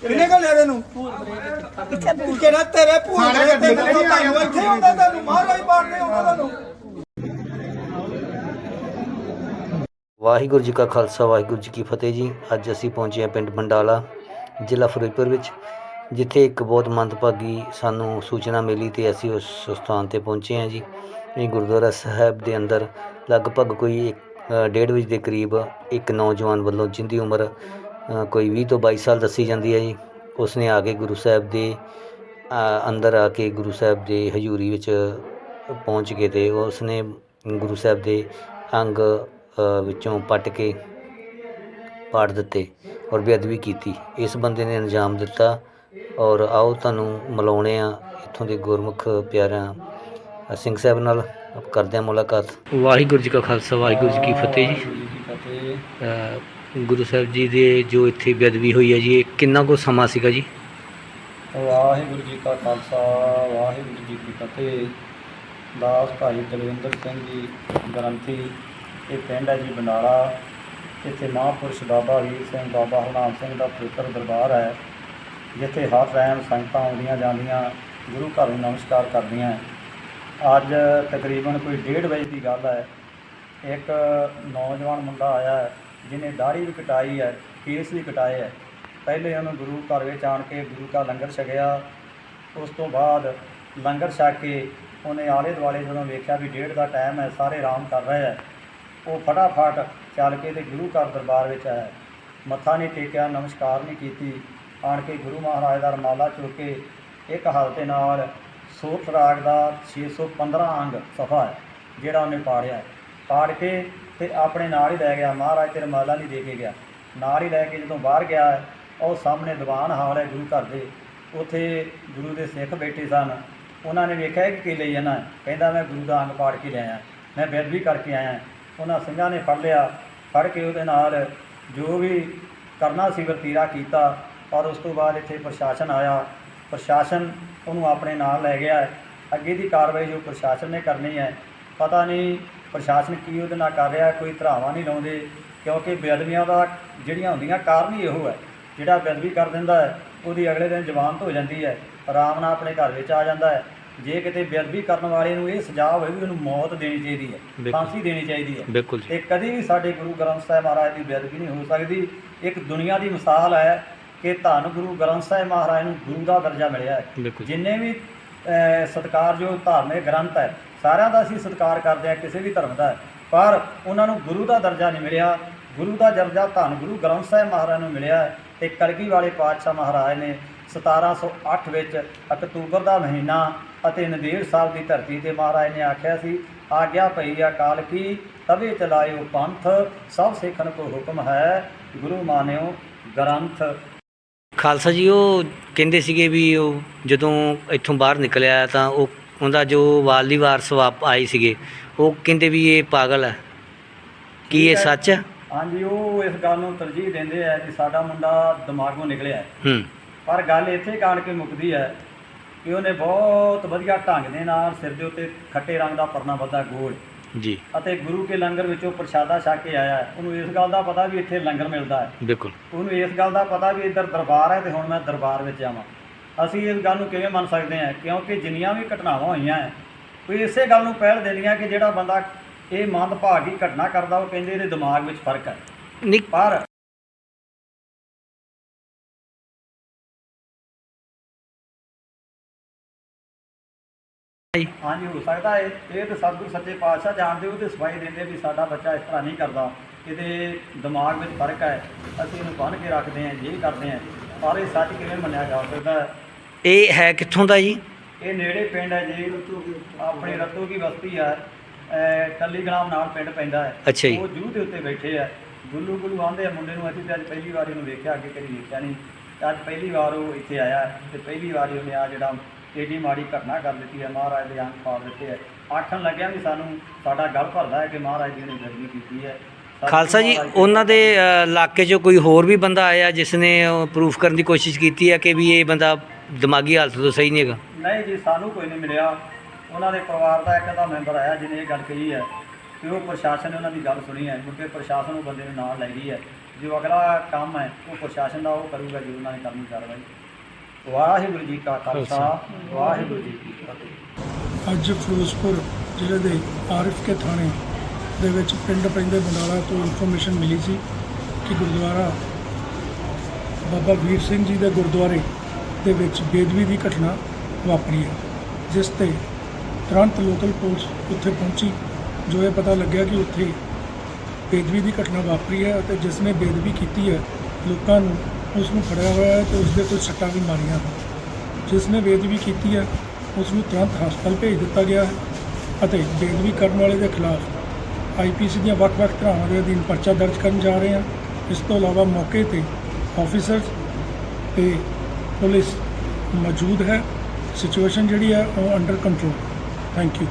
ਕਿੰਨੇ ਕੋ ਲੈ ਦੇ ਨੂੰ ਕਿਹੜਾ ਤੇਰੇ ਭੂਆ ਦੇ ਇੱਥੇ ਤੁਹਾਨੂੰ ਇੱਥੇ ਆਉਂਦਾ ਤੈਨੂੰ ਮਹਾਰਾਜ ਬਾੜਨੇ ਆਉਂਦਾ ਤੈਨੂੰ। ਵਾਹਿਗੁਰੂ ਜੀ ਕਾ ਖਾਲਸਾ ਵਾਹਿਗੁਰੂ ਜੀ ਕੀ ਫਤਿਹ ਜੀ। ਅੱਜ ਅਸੀਂ ਪਹੁੰਚੇ ਹਾਂ ਪਿੰਡ ਬੰਡਾਲਾ ਜ਼ਿਲ੍ਹਾ ਫਿਰੋਜ਼ਪੁਰ ਵਿੱਚ ਜਿੱਥੇ ਇੱਕ ਬਹੁਤ ਮੰਦਭਾਗੀ ਸਾਨੂੰ ਸੂਚਨਾ ਮਿਲੀ ਤੇ ਅਸੀਂ ਉਸ ਸਥਾਨ ਤੇ ਪਹੁੰਚੇ ਹਾਂ ਜੀ। ਇਹ ਗੁਰਦੁਆਰਾ ਸਾਹਿਬ ਦੇ ਅੰਦਰ ਲਗਭਗ ਕੋਈ ਡੇਢ ਵਜੇ ਦੇ ਕਰੀਬ ਇੱਕ ਨੌਜਵਾਨ ਵੱਲੋਂ ਜਿੰਦੀ ਉਮਰ ਕੋਈ 20 ਤੋਂ 22 ਸਾਲ ਦੱਸੀ ਜਾਂਦੀ ਹੈ ਜੀ। ਉਸਨੇ ਆ ਕੇ ਗੁਰੂ ਸਾਹਿਬ ਦੇ ਅੰਦਰ ਆ ਕੇ ਗੁਰੂ ਸਾਹਿਬ ਦੇ ਹਜ਼ੂਰੀ ਵਿੱਚ ਪਹੁੰਚ ਕੇ ਤੇ ਉਸਨੇ ਗੁਰੂ ਸਾਹਿਬ ਦੇ ਅੰਗ ਵਿੱਚੋਂ ਪੱਟ ਕੇ ਪਾੜ ਦਿੱਤੇ ਔਰ ਬੇਅਦਬੀ ਕੀਤੀ। ਇਸ ਬੰਦੇ ਨੇ ਅੰਜਾਮ ਦਿੱਤਾ ਔਰ ਆਓ ਤੁਹਾਨੂੰ ਮਿਲਾਉਣੇ ਆ ਇੱਥੋਂ ਦੇ ਗੁਰਮੁਖ ਪਿਆਰਿਆਂ ਸਿੰਘ ਸਾਹਿਬ ਨਾਲ। ਕਰਦੇ ਹਾਂ ਮੁਲਾਕਾਤ। ਵਾਹਿਗੁਰੂ ਜੀ ਕਾ ਖਾਲਸਾ ਵਾਹਿਗੁਰੂ ਜੀ ਕੀ ਫਤਿਹ ਜੀ। ਅ, ਗੁਰੂ ਸਾਹਿਬ ਜੀ ਦੇ ਜੋ ਇੱਥੇ ਬੇਅਦਬੀ ਹੋਈ ਹੈ ਜੀ ਇਹ ਕਿੰਨਾ ਕੁ ਸਮਾਂ ਸੀਗਾ ਜੀ? ਵਾਹਿਗੁਰੂ ਜੀ ਕਾ ਖਾਲਸਾ ਵਾਹਿਗੁਰੂ ਜੀ ਕੀ ਫਤਿਹ। ਦਾਸ ਭਾਈ ਦਲਵਿੰਦਰ ਸਿੰਘ ਜੀ ਗ੍ਰੰਥੀ ਇਹ ਪਿੰਡ ਹੈ ਜੀ ਬਨਾਲਾ। ਇੱਥੇ ਮਹਾਂਪੁਰਸ਼ ਬਾਬਾ ਵੀਰ ਸਿੰਘ ਬਾਬਾ ਹਰਨਾਮ ਸਿੰਘ ਦਾ ਪਵਿੱਤਰ ਦਰਬਾਰ ਹੈ ਜਿੱਥੇ ਹਰ ਟਾਈਮ ਸੰਗਤਾਂ ਆਉਂਦੀਆਂ ਜਾਂਦੀਆਂ ਗੁਰੂ ਘਰ ਨੂੰ ਨਮਸਕਾਰ ਕਰਦੀਆਂ। ਅੱਜ ਤਕਰੀਬਨ ਕੋਈ 1:30 ਵਜੇ ਦੀ ਗੱਲ ਹੈ। ਇੱਕ ਨੌਜਵਾਨ ਮੁੰਡਾ ਆਇਆ ਹੈ, ਜਿਹਨੇ ਦਾੜੀ ਵੀ ਕਟਾਈ ਹੈ ਕੇਸ ਵੀ ਕਟਾਏ ਹੈ। ਪਹਿਲੇ ਉਹਨੂੰ ਗੁਰੂ ਘਰ ਵਿੱਚ ਆਣ ਕੇ ਗੁਰੂ ਦਾ ਲੰਗਰ ਛਕਿਆ। ਉਸ ਤੋਂ ਬਾਅਦ ਲੰਗਰ ਛਕ ਕੇ ਉਹਨੇ ਆਲੇ ਦੁਆਲੇ ਜਦੋਂ ਵੇਖਿਆ ਵੀ ਡੇਢ ਦਾ ਟਾਈਮ ਹੈ ਸਾਰੇ ਆਰਾਮ ਕਰ ਰਹੇ ਹੈ। ਉਹ ਫਟਾਫਟ ਚੱਲ ਕੇ ਤੇ ਗੁਰੂ ਘਰ ਦਰਬਾਰ ਵਿੱਚ ਆਇਆ। ਮੱਥਾ ਨਹੀਂ ਟੇਕਿਆ ਨਮਸਕਾਰ ਨਹੀਂ ਕੀਤੀ। ਆਣ ਕੇ ਗੁਰੂ ਮਹਾਰਾਜ ਦਾ ਰਮਾਲਾ ਚੁੱਕ ਕੇ ਇੱਕ ਹੱਥ ਦੇ ਨਾਲ ਸੋਠ ਰਾਗ ਦਾ 615 ਅੰਗ ਸਫਾ ਹੈ, ਜਿਹੜਾ ਉਹਨੇ ਪਾੜਿਆ ਪਾੜ ਕੇ ਤੇ ਆਪਣੇ ਨਾਲ ਹੀ ਲੈ ਗਿਆ, ਮਹਾਰਾਜ ਤੇ ਰਮਾਲਾ ਨਹੀਂ ਦੇ ਕੇ ਗਿਆ। ਨਾਲ ਹੀ ਲੈ ਕੇ ਜਦੋਂ ਬਾਹਰ ਗਿਆ, ਉਹ ਸਾਹਮਣੇ ਦੀਵਾਨ ਹਾਲ ਹੈ ਗੁਰੂ ਘਰ ਦੇ। ਉੱਥੇ ਗੁਰੂ ਦੇ ਸਿੱਖ ਬੈਠੇ ਸਨ। ਉਹਨਾਂ ਨੇ ਵੇਖਿਆ ਕਿ ਕੀ ਲਈ ਜਾਣਾ ਕਹਿੰਦਾ, ਮੈਂ ਗੁਰੂ ਦਾ ਅੰਗ ਪਾੜ ਕੇ ਲਿਆਇਆ ਮੈਂ ਬੇਅਦਬੀ ਕਰਕੇ ਆਇਆ ਉਹਨਾਂ ਸਿੰਘਾਂ ਨੇ ਫੜ ਲਿਆ। ਫੜ ਕੇ ਉਹਦੇ ਨਾਲ ਜੋ ਵੀ ਕਰਨਾ ਸੀ, ਵਰਤੀਰਾ ਕੀਤਾ। ਔਰ ਉਸ ਤੋਂ ਬਾਅਦ ਇੱਥੇ ਪ੍ਰਸ਼ਾਸਨ ਆਇਆ। ਪ੍ਰਸ਼ਾਸਨ ਉਹਨੂੰ ਆਪਣੇ ਨਾਲ ਲੈ ਗਿਆ ਹੈ। ਅੱਗੇ ਦੀ ਕਾਰਵਾਈ ਜੋ ਪ੍ਰਸ਼ਾਸਨ ਨੇ ਕਰਨੀ ਹੈ ਪਤਾ ਨਹੀਂ ਪ੍ਰਸ਼ਾਸਨ ਕੀ ਉਹਦੇ ਨਾਲ ਕਰ ਰਿਹਾ ਕੋਈ ਧਰਾਵਾਂ ਨਹੀਂ ਲਾਉਂਦੇ ਕਿਉਂਕਿ ਬੇਅਦਬੀਆਂ ਦਾ ਜਿਹੜੀਆਂ ਹੁੰਦੀਆਂ ਕਾਰਨ ਹੀ ਇਹੋ ਹੈ। ਜਿਹੜਾ ਬੇਅਦਬੀ ਕਰ ਦਿੰਦਾ ਹੈ ਉਹਦੀ ਅਗਲੇ ਦਿਨ ਜ਼ਮਾਨਤ ਹੋ ਜਾਂਦੀ ਹੈ ਆਰਾਮ ਨਾਲ ਆਪਣੇ ਘਰ ਵਿੱਚ ਆ ਜਾਂਦਾ ਹੈ। ਜੇ ਕਿਤੇ ਬੇਅਦਬੀ ਕਰਨ ਵਾਲੇ ਨੂੰ ਇਹ ਸਜ਼ਾ ਹੋਵੇ ਵੀ ਉਹਨੂੰ ਮੌਤ ਦੇਣੀ ਚਾਹੀਦੀ ਹੈ। ਫਾਂਸੀ ਦੇਣੀ ਚਾਹੀਦੀ ਹੈ। ਬਿਲਕੁਲ ਤੇ ਕਦੀ ਵੀ ਸਾਡੇ ਗੁਰੂ ਗ੍ਰੰਥ ਸਾਹਿਬ ਮਹਾਰਾਜ ਦੀ ਬੇਅਦਬੀ ਨਹੀਂ ਹੋ ਸਕਦੀ। ਇੱਕ ਦੁਨੀਆ ਦੀ ਮਿਸਾਲ ਹੈ ਕਿ ਧੰਨ ਗੁਰੂ ਗ੍ਰੰਥ ਸਾਹਿਬ ਮਹਾਰਾਜ ਨੂੰ ਗੁਰੂ ਦਾ ਦਰਜਾ ਮਿਲਿਆ ਹੈ। ਬਿਲਕੁਲ। ਜਿੰਨੇ ਵੀ ਸਤਿਕਾਰਯੋਗ ਧਾਰਮਿਕ ਗ੍ਰੰਥ ਹੈ ਸਾਰਿਆਂ ਦਾ ਅਸੀਂ ਸਤਿਕਾਰ ਕਰਦੇ ਹਾਂ ਕਿਸੇ ਵੀ ਧਰਮ ਦਾ ਹੈ। ਪਰ ਉਹਨਾਂ ਨੂੰ ਗੁਰੂ ਦਾ ਦਰਜਾ ਨਹੀਂ ਮਿਲਿਆ। ਗੁਰੂ ਦਾ ਦਰਜਾ ਧੰਨ ਗੁਰੂ ਗ੍ਰੰਥ ਸਾਹਿਬ ਮਹਾਰਾਜ ਨੂੰ ਮਿਲਿਆ ਹੈ। ਤੇ ਕਲਗੀ ਵਾਲੇ ਪਾਤਸ਼ਾਹ ਮਹਾਰਾਜ ਨੇ 1708 ਵਿੱਚ ਅਕਤੂਬਰ ਦਾ ਮਹੀਨਾ ਅਤੇ ਨੰਦੇੜ ਸਾਹਿਬ ਦੀ ਧਰਤੀ ਤੇ ਮਹਾਰਾਜ ਨੇ ਆਖਿਆ ਸੀ ਆਗਿਆ ਪਈ ਅਕਾਲ ਕੀ ਤਵੇ ਚਲਾਇਓ ਪੰਥ ਸਭ ਸਿੱਖਣ ਕੋ ਹੁਕਮ ਹੈ ਗੁਰੂ ਮਾਨਿਓ ਗ੍ਰੰਥ ਖਾਲਸਾ ਜੀ ਉਹ ਕਹਿੰਦੇ ਸੀਗੇ ਵੀ ਉਹ ਜਦੋਂ ਇੱਥੋਂ ਬਾਹਰ ਨਿਕਲਿਆ ਤਾਂ ਉਹ ਉਹਦਾ ਜੋ ਵਾਲੀ ਵਾਰਸ ਵਾਪ ਆਏ ਸੀਗੇ ਉਹ ਕਹਿੰਦੇ ਵੀ ਇਹ ਪਾਗਲ ਹੈ। ਕੀ ਇਹ ਸੱਚ ਹੈ? ਹਾਂਜੀ ਉਹ ਇਸ ਗੱਲ ਨੂੰ ਤਰਜੀਹ ਦਿੰਦੇ ਆ ਕਿ ਸਾਡਾ ਮੁੰਡਾ ਦਿਮਾਗੋਂ ਨਿਕਲਿਆ ਹੈ। ਹੂੰ। ਪਰ ਗੱਲ ਇੱਥੇ ਕਾਣ ਕੇ ਮੁੱਕਦੀ ਹੈ ਕਿ ਉਹਨੇ ਬਹੁਤ ਵਧੀਆ ਢੰਗ ਦੇ ਨਾਲ ਸਿਰ ਦੇ ਉੱਤੇ ਖੱਟੇ ਰੰਗ ਦਾ ਪਰਨਾ ਬੱਧਾ ਗੋਲ ਜੀ। ਅਤੇ ਗੁਰੂ ਕੇ ਲੰਗਰ ਵਿੱਚੋਂ ਪ੍ਰਸ਼ਾਦਾ ਛਕ ਕੇ ਆਇਆ। ਹੈ। ਉਹਨੂੰ ਇਸ ਗੱਲ ਦਾ ਪਤਾ ਵੀ ਇੱਥੇ ਲੰਗਰ ਮਿਲਦਾ ਹੈ। ਬਿਲਕੁਲ। ਉਹਨੂੰ ਇਸ ਗੱਲ ਦਾ ਪਤਾ ਵੀ ਇੱਧਰ ਦਰਬਾਰ ਹੈ ਤੇ ਹੁਣ ਮੈਂ ਦਰਬਾਰ ਵਿੱਚ ਆਵਾਂ। ਅਸੀਂ ਇਸ ਗੱਲ ਨੂੰ ਕਿਵੇਂ ਮੰਨ ਸਕਦੇ ਹਾਂ? ਕਿਉਂਕਿ ਜਿੰਨੀਆਂ ਵੀ ਘਟਨਾਵਾਂ ਹੋਈਆਂ ਹੈ ਕੋਈ ਇਸੇ ਗੱਲ ਨੂੰ ਪਹਿਲ ਦੇਣੀ ਹੈ ਕਿ ਜਿਹੜਾ ਬੰਦਾ ਇਹ ਮੰਦਭਾਗੀ ਘਟਨਾ ਕਰਦਾ ਉਹ ਕਹਿੰਦੇ ਇਹਦੇ ਦਿਮਾਗ ਵਿੱਚ ਫ਼ਰਕ ਹੈ। ਨਹੀਂ ਪਰ ਹਾਂਜੀ ਹੋ ਸਕਦਾ ਹੈ ਇਹ ਤਾਂ ਸਤਿਗੁਰੂ ਸੱਚੇ ਪਾਤਸ਼ਾਹ ਜਾਣਦੇ ਉਹ ਤੇ ਸਫ਼ਾਈ ਦਿੰਦੇ ਵੀ ਸਾਡਾ ਬੱਚਾ ਇਸ ਤਰ੍ਹਾਂ ਨਹੀਂ ਕਰਦਾ। ਇਹਦੇ ਦਿਮਾਗ ਵਿੱਚ ਫ਼ਰਕ ਹੈ। ਅਸੀਂ ਇਹਨੂੰ ਬੰਨ੍ਹ ਕੇ ਰੱਖਦੇ ਹਾਂ ਜੇ ਕਰਦੇ ਹਾਂ। ਪਰ ਇਹ ਸੱਚ ਕਿਵੇਂ ਮੰਨਿਆ ਜਾ ਸਕਦਾ ਹੈ? ਇਹ ਹੈ ਕਿੱਥੋਂ ਦਾ ਜੀ? ਇਹ ਨੇੜੇ ਪਿੰਡ ਹੈ ਜੀ। ਆਪਣੀ ਰਤੋ ਕੀ ਬਸਤੀ ਹੈ। ਅਹ ਟੱਲੀ ਗ੍ਰਾਮ ਨਾਲ ਪਿੰਡ ਪੈਂਦਾ ਹੈ। ਅੱਛਾ ਜੀ। ਉਹ ਜੂਹ ਦੇ ਉੱਤੇ ਬੈਠੇ ਆ ਗੁੱਲੂ ਗੁੱਲੂ ਆਂਦੇ ਆ ਮੁੰਡੇ ਨੂੰ। ਅਸੀਂ ਤੇ ਅੱਜ ਪਹਿਲੀ ਵਾਰ ਇਹਨੂੰ ਵੇਖਿਆ ਅੱਗੇ ਕਦੀ ਵੇਖਿਆ ਨਹੀਂ। ਅੱਜ ਪਹਿਲੀ ਵਾਰ ਉਹ ਇੱਥੇ ਆਇਆ ਤੇ ਪਹਿਲੀ ਵਾਰ ਉਹਨੇ ਆ ਜਿਹੜਾ ਏਡੀ ਮਾੜੀ ਘਟਨਾ ਕਰ ਦਿੱਤੀ ਹੈ? ਮਹਾਰਾਜ ਦੇ ਅੰਗ ਫਾੜ ਦਿੱਤੇ ਹੈ। ਆਖਣ ਲੱਗਿਆ ਵੀ ਸਾਨੂੰ ਸਾਡਾ ਗਲ ਭਰਦਾ ਹੈ ਕਿ ਮਹਾਰਾਜ ਜੀ ਨੇ ਗਰਮੀ ਕੀਤੀ ਹੈ। ਖਾਲਸਾ ਜੀ ਉਹਨਾਂ ਦੇ ਇਲਾਕੇ 'ਚੋਂ ਕੋਈ ਹੋਰ ਵੀ ਬੰਦਾ ਆਇਆ ਜਿਸ ਨੇ ਪ੍ਰੂਫ ਕਰਨ ਦੀ ਕੋਸ਼ਿਸ਼ ਕੀਤੀ ਹੈ ਕਿ ਵੀ ਇਹ ਬੰਦਾ ਦਿਮਾਗੀ ਹਾਲਤ ਤੋਂ ਸਹੀ ਨਹੀਂ ਹੈਗਾ? ਨਹੀਂ ਜੀ ਸਾਨੂੰ ਕੋਈ ਨਹੀਂ ਮਿਲਿਆ। ਉਹਨਾਂ ਦੇ ਪਰਿਵਾਰ ਦਾ ਇੱਕ ਦਾ ਮੈਂਬਰ ਆਇਆ ਜਿਹਨੇ ਇਹ ਗੱਲ ਕਹੀ ਹੈ ਤੇ ਉਹ ਪ੍ਰਸ਼ਾਸਨ ਨੇ ਉਹਨਾਂ ਦੀ ਗੱਲ ਸੁਣੀ ਹੈ ਕਿਉਂਕਿ ਪ੍ਰਸ਼ਾਸਨ ਉਹ ਬੰਦੇ ਨੂੰ ਨਾਲ ਲੈ ਗਈ ਹੈ। ਜੋ ਅਗਲਾ ਕੰਮ ਹੈ ਉਹ ਪ੍ਰਸ਼ਾਸਨ ਦਾ ਉਹ ਕਰੂਗਾ ਜੀ ਉਹਨਾਂ ਨੇ ਕਰਨੀ ਕਾਰਵਾਈ। ਵਾਹਿਗੁਰੂ ਜੀ ਕਾ ਖਾਲਸਾ ਵਾਹਿਗੁਰੂ ਜੀ ਕੀ ਫਤਿਹ। ਅੱਜ ਫਿਰੋਜ਼ਪੁਰ ਜ਼ਿਲ੍ਹੇ ਦੇ ਆਰਿਫ ਕੇ ਥਾਣੇ ਦੇ ਵਿੱਚ ਪਿੰਡ ਪੈਂਦੇ ਬੰਡਾਲਾ ਤੋਂ ਇਨਫੋਰਮੇਸ਼ਨ ਮਿਲੀ ਸੀ ਕਿ ਗੁਰਦੁਆਰਾ ਬਾਬਾ ਵੀਰ ਸਿੰਘ ਜੀ ਦੇ ਗੁਰਦੁਆਰੇ ਦੇ ਵਿੱਚ ਬੇਦਬੀ ਦੀ ਘਟਨਾ ਵਾਪਰੀ ਹੈ ਜਿਸ ਤੇ ਤੁਰੰਤ ਲੋਕਲ ਪੁਲਿਸ ਉੱਥੇ ਪਹੁੰਚੀ ਜੋ ਇਹ ਪਤਾ ਲੱਗਿਆ ਕਿ ਉੱਥੇ ਬੇਦਬੀ ਦੀ ਘਟਨਾ ਵਾਪਰੀ ਹੈ ਅਤੇ ਜਿਸ ਨੇ ਬੇਦਬੀ ਕੀਤੀ ਹੈ ਲੋਕਾਂ ਨੂੰ ਉਸ ਨੂੰ ਫੜਿਆ ਹੋਇਆ ਹੈ ਤੇ ਉਸ ਦੇ ਕੁਝ ਸੱਟਾਂ ਵੀ ਮਾਰੀਆਂ ਹਨ। ਜਿਸ ਨੇ ਬੇਦਬੀ ਕੀਤੀ ਹੈ ਉਸ ਨੂੰ ਤੁਰੰਤ ਹਸਪਤਾਲ ਭੇਜ ਦਿੱਤਾ ਗਿਆ ਹੈ ਅਤੇ ਬੇਦਬੀ ਕਰਨ ਵਾਲੇ ਦੇ ਖਿਲਾਫ ਆਈਪੀਸੀ ਦੀਆਂ ਵੱਖ-ਵੱਖ ਧਾਰਾਵਾਂ ਦੇ ਅਧੀਨ ਪਰਚਾ ਦਰਜ ਕਰਨ ਜਾ ਰਹੇ ਹਾਂ। ਇਸ ਤੋਂ ਇਲਾਵਾ ਮੌਕੇ ਤੇ ਆਫੀਸਰਸ ਤੇ ਪੁਲਿਸ ਮੌਜੂਦ ਹੈ। ਸਿਚੁਏਸ਼ਨ ਜਿਹੜੀ ਹੈ ਉਹ ਅੰਡਰ ਕੰਟਰੋਲ ਥੈਂਕ ਯੂ